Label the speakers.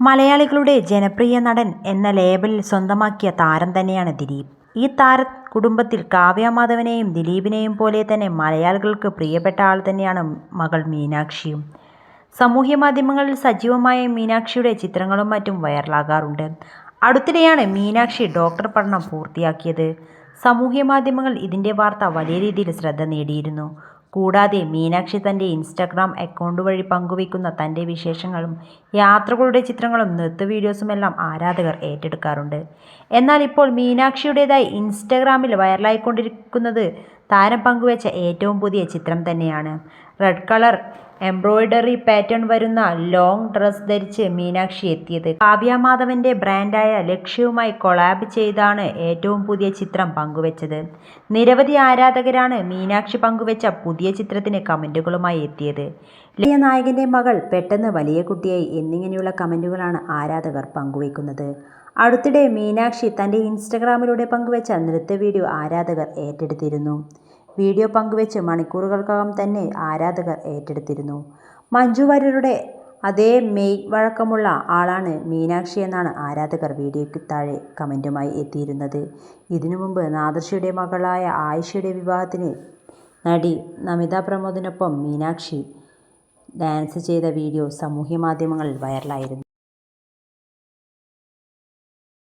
Speaker 1: മലയാളികളുടെ ജനപ്രിയ നടൻ എന്ന ലേബലിൽ സ്വന്തമാക്കിയ താരം തന്നെയാണ് ദിലീപ്. ഈ താര കുടുംബത്തിൽ കാവ്യ മാധവനെയും ദിലീപിനെയും പോലെ തന്നെ മലയാളികൾക്ക് പ്രിയപ്പെട്ട ആൾ തന്നെയാണ് മകൾ മീനാക്ഷിയും. സാമൂഹ്യമാധ്യമങ്ങളിൽ സജീവമായ മീനാക്ഷിയുടെ ചിത്രങ്ങളും മറ്റും വൈറലാകാറുണ്ട്. അടുത്തിടെയാണ് മീനാക്ഷി ഡോക്ടർ പഠനം പൂർത്തിയാക്കിയത്. സാമൂഹ്യമാധ്യമങ്ങളിൽ ഇതിന്റെ വാർത്ത വലിയ രീതിയിൽ ശ്രദ്ധ നേടിയിരുന്നു. കൂടാതെ മീനാക്ഷി തന്റെ ഇൻസ്റ്റഗ്രാം അക്കൗണ്ട് വഴി പങ്കുവയ്ക്കുന്ന തന്റെ വിശേഷങ്ങളും യാത്രകളുടെ ചിത്രങ്ങളും നൃത്ത വീഡിയോസുമെല്ലാം ആരാധകർ ഏറ്റെടുക്കാറുണ്ട്. എന്നാൽ ഇപ്പോൾ മീനാക്ഷിയുടേതായി ഇൻസ്റ്റഗ്രാമിൽ വൈറലായിക്കൊണ്ടിരിക്കുന്നത് താരം പങ്കുവച്ച ഏറ്റവും പുതിയ ചിത്രം തന്നെയാണ്. റെഡ് കളർ എംബ്രോയിഡറി പാറ്റേൺ വരുന്ന ലോങ് ഡ്രസ് ധരിച്ച് മീനാക്ഷി എത്തിയത്. കാവ്യ മാധവന്റെ ബ്രാൻഡായ ലക്ഷ്യവുമായി കൊളാബ് ചെയ്താണ് ഏറ്റവും പുതിയ ചിത്രം പങ്കുവച്ചത് നിരവധി ആരാധകരാണ് മീനാക്ഷി പങ്കുവച്ച പുതിയ ചിത്രത്തിന് കമന്റുകളുമായി എത്തിയത്. ലിയ നായകന്റെ മകൾ പെട്ടെന്ന് വലിയ കുട്ടിയായി എന്നിങ്ങനെയുള്ള കമന്റുകളാണ് ആരാധകർ പങ്കുവയ്ക്കുന്നത് അടുത്തിടെ മീനാക്ഷി തന്റെ ഇൻസ്റ്റഗ്രാമിലൂടെ പങ്കുവച്ച നൃത്ത വീഡിയോ ആരാധകർ ഏറ്റെടുത്തിരുന്നു. വീഡിയോ പങ്കുവെച്ച് മണിക്കൂറുകൾക്കകം തന്നെ ആരാധകർ ഏറ്റെടുത്തിരുന്നു. മഞ്ജു വാര്യരുടെ അതേ മെയ് വഴക്കമുള്ള ആളാണ് മീനാക്ഷി എന്നാണ് ആരാധകർ വീഡിയോയ്ക്ക് താഴെ കമന്റുമായി എത്തിയിരുന്നത്. ഇതിനു മുമ്പ് നാദർഷിയുടെ മകളായ ആയിഷയുടെ വിവാഹത്തിന് നടി നമിത പ്രമോദിനൊപ്പം മീനാക്ഷി ഡാൻസ് ചെയ്ത വീഡിയോ സാമൂഹ്യമാധ്യമങ്ങളിൽ വൈറലായിരുന്നു.